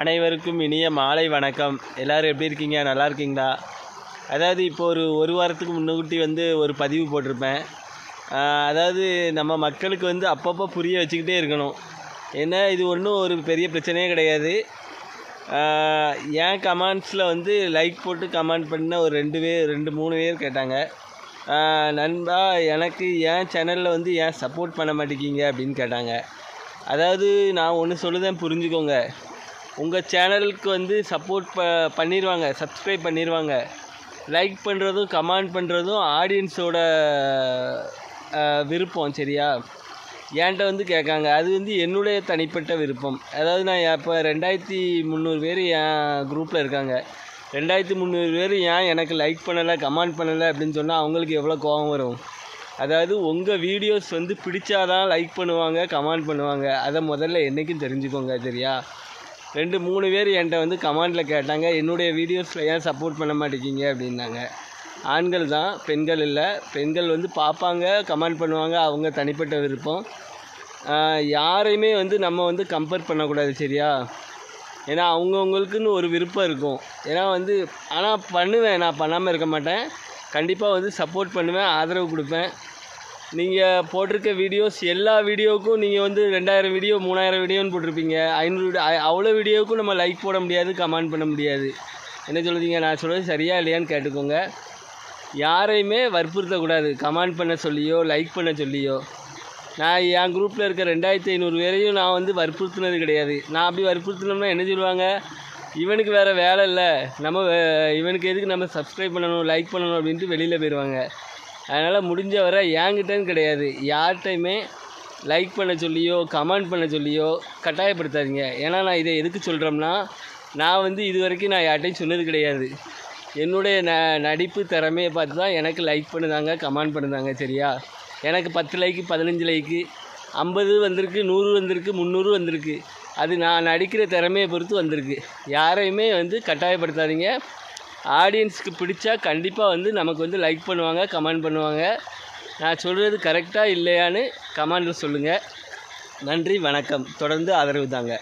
அனைவருக்கும் இனிய மாலை வணக்கம். எல்லோரும் எப்படி இருக்கீங்க? நல்லா இருக்கீங்களா? அதாவது இப்போ ஒரு ஒரு வாரத்துக்கு முன்னுக்கூட்டி வந்து ஒரு பதிவு போட்டிருப்பேன். அதாவது நம்ம மக்களுக்கு வந்து அப்பப்போ புரிய வச்சுக்கிட்டே இருக்கணும். ஏன்னா இது ஒன்றும் ஒரு பெரிய பிரச்சனையே கிடையாது. ஏன் என் கமெண்ட்ஸில் வந்து லைக் போட்டு கமெண்ட் பண்ண ஒரு ரெண்டு பேர் ரெண்டு மூணு பேர் கேட்டாங்க. நண்பா எனக்கு என் சேனலில் வந்து ஏன் சப்போர்ட் பண்ண மாட்டேங்கிங்க அப்படின்னு கேட்டாங்க. அதாவது நான் ஒன்று சொல்லுதேன் புரிஞ்சுக்கோங்க. உங்கள் சேனலுக்கு வந்து சப்போர்ட் ப பண்ணிடுவாங்க சப்ஸ்கிரைப் பண்ணிடுவாங்க லைக் பண்ணுறதும் கமெண்ட் பண்ணுறதும் ஆடியன்ஸோட விருப்பம் சரியா? என்கிட்ட வந்து கேட்காங்க. அது வந்து என்னுடைய தனிப்பட்ட விருப்பம். அதாவது நான் இப்போ ரெண்டாயிரத்தி முந்நூறு பேர் என் குரூப்பில் இருக்காங்க. ரெண்டாயிரத்தி முந்நூறு பேர் ஏன் எனக்கு லைக் பண்ணலை கமெண்ட் பண்ணலை அப்படின்னு சொன்னால் அவங்களுக்கு எவ்வளோ கோபம் வரும்? அதாவது உங்கள் வீடியோஸ் வந்து பிடிச்சாதான் லைக் பண்ணுவாங்க கமெண்ட் பண்ணுவாங்க. அதை முதல்ல என்றைக்கும் தெரிஞ்சுக்கோங்க சரியா? ரெண்டு மூணு பேர் என்கிட்ட வந்து கமாண்டில் கேட்டாங்க என்னுடைய வீடியோஸில் ஏன் சப்போர்ட் பண்ண மாட்டேங்கிங்க அப்படின்னாங்க. ஆண்கள் தான் பெண்கள் இல்லை. பெண்கள் வந்து பார்ப்பாங்க கமெண்ட் பண்ணுவாங்க அவங்க தனிப்பட்ட விருப்பம். யாரையுமே வந்து நம்ம வந்து கம்பேர் பண்ணக்கூடாது சரியா? ஏன்னா அவங்கவுங்களுக்குன்னு ஒரு விருப்பம் இருக்கும். ஏன்னா வந்து ஆனால் பண்ணுவேன் நான் பண்ணாமல் இருக்க மாட்டேன். கண்டிப்பாக வந்து சப்போர்ட் பண்ணுவேன் ஆதரவு கொடுப்பேன். நீங்கள் போட்டிருக்க வீடியோஸ் எல்லா வீடியோவுக்கும் நீங்கள் வந்து ரெண்டாயிரம் வீடியோ மூணாயிரம் வீடியோன்னு போட்டிருப்பீங்க. ஐநூறு வீடியோ அவ்வளோ வீடியோவுக்கும் நம்ம லைக் போட முடியாது கமெண்ட் பண்ண முடியாது. என்ன சொல்லுதீங்க நான் சொல்கிறது சரியா இல்லையான்னு கேட்டுக்கோங்க. யாரையுமே வற்புறுத்தக்கூடாது. கமெண்ட் பண்ண சொல்லியோ லைக் பண்ண சொல்லியோ. நான் என் குரூப்பில் இருக்க ரெண்டாயிரத்தி ஐநூறு பேரையும் நான் வந்து வற்புறுத்தினது கிடையாது. நான் அப்படி வற்புறுத்தினோம்னா என்ன சொல்லுவாங்க? இவனுக்கு வேறு வேலை இல்லை. நம்ம வே- இவனுக்கு எதுக்கு நம்ம சப்ஸ்கிரைப் பண்ணணும் லைக் பண்ணணும் அப்படின்ட்டு வெளியில் போயிடுவாங்க அதனால் முடிஞ்ச வரை என்கிட்டன்னு கிடையாது. யார்கிட்டையுமே லைக் பண்ண சொல்லியோ கமெண்ட் பண்ண சொல்லியோ கட்டாயப்படுத்தாதீங்க. ஏன்னா நான் இதை எதுக்கு சொல்கிறோம்னா நான் வந்து இது வரைக்கும் நான் யார்கிட்டையும் சொன்னது கிடையாது. என்னுடைய ந நடிப்பு திறமையை பார்த்து தான் எனக்கு லைக் பண்ணுதாங்க கமெண்ட் பண்ணுதாங்க சரியா? எனக்கு பத்து லைக்கு பதினஞ்சு லைக்கு ஐம்பது வந்திருக்கு நூறு வந்திருக்கு முந்நூறு வந்திருக்கு. அது நான் நடிக்கிற திறமையை பொறுத்து வந்திருக்கு. யாரையுமே வந்து கட்டாயப்படுத்தாதீங்க. ஆடியன்ஸுக்கு பிடிச்சா கண்டிப்பாக வந்து நமக்கு வந்து லைக் பண்ணுவாங்க கமெண்ட் பண்ணுவாங்க. நான் சொல்கிறது கரெக்டாக இல்லையான்னு கமெண்டில் சொல்லுங்கள் நன்றி வணக்கம். தொடர்ந்து ஆதரவு தாங்க.